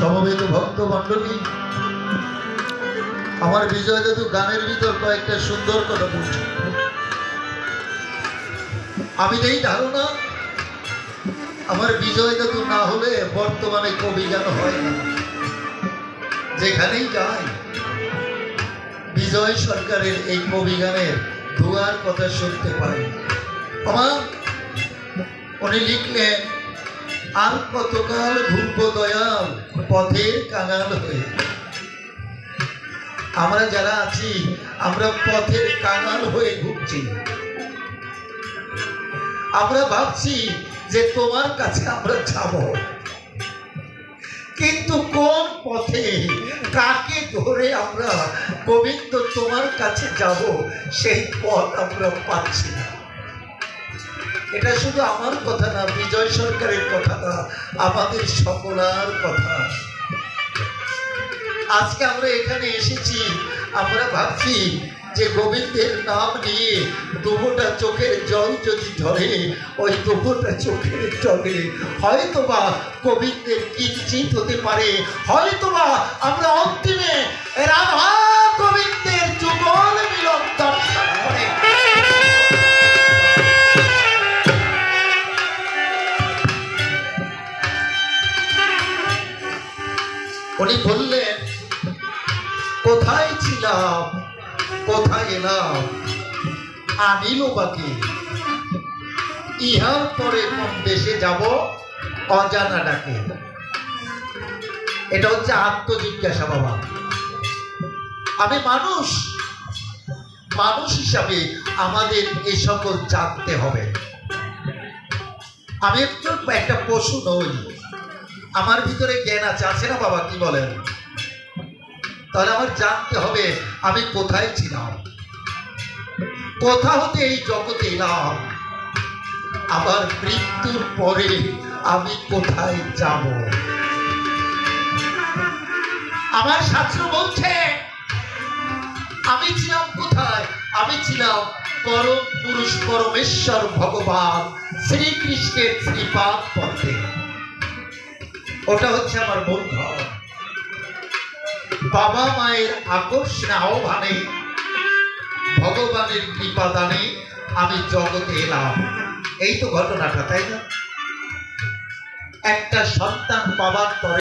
সমবেত ভক্ত মণ্ডলী, আমার বিজয় দাদু গানের ভিতর কয়েকটা সুন্দর কথা বলছে। আমি নেই ধারণা, আমার বিজয় দাদু না হলে বর্তমানে কবি গান হয় না। যেখানেই যাই, বিজয় সরকারের এই কবি গানের ধোয়ার কথা শুনতে পাই। আমার উনি লিখলেন, আর কতকাল ঘুরবো দয়াল পথের কাঙাল হয়ে। আমরা যারা আছি, আমরা পথের কাঙাল হয়ে ঘুরছি আমরা ভাবছি যে তোমার কাছে আমরা যাব। কিন্তু কোন পথে, কাকে ধরে আমরা গোবিন্দ তোমার কাছে যাব, সেই পথ আমরা পাচ্ছি না। এটা শুধু আমার কথা না, বিজয় সরকারের কথা না, আমাদের সকলার কথা। আজকে আমরা এখানে এসেছি, আমরা ভাবছি যে গোবিন্দের নাম নিয়ে দুবোটা চোখের জল যদি ধরে, ওই দুবোটা চোখের জলে হয়তোবা গোবিন্দের কিঞ্চিত হতে পারে, হয়তোবা আমরা উনি বললেন, কোথায় ছিলাম? কোথায় এলাম? আনিল বাকি ইহার পরে কোন দেশে যাব? অজানা ডাকে। এটা হচ্ছে আত্মজিজ্ঞাসা বাবা। আমি মানুষ। মানুষ হিসাবে আমাদের এই সকল জানতে হবে। আমি একটু একটা পশু নই। আমার ভিতরে জ্ঞান আছে আছে না বাবা? কি বলেন? তাহলে আমার জানতে হবে, আমি কোথায় ছিলাম? কোথা হতে এই জগতে এলাম। আবার মৃত্যুর পরে আমি কোথায় যাব? আমার শাস্ত্র বলছে, আমি ছিলাম কোথায়? আমি ছিলাম পরম পুরুষ পরমেশ্বর ভগবান শ্রীকৃষ্ণের শ্রীপাদ পথে। ওটা হচ্ছে আমার মূল বাবা মায়ের আকর্ষণ আহ্বানে, ভগবানের কৃপা দানে আমি জগতে এলাম। এই তো ঘটনাটা, তাই না? একটা সন্তান পাবার পরে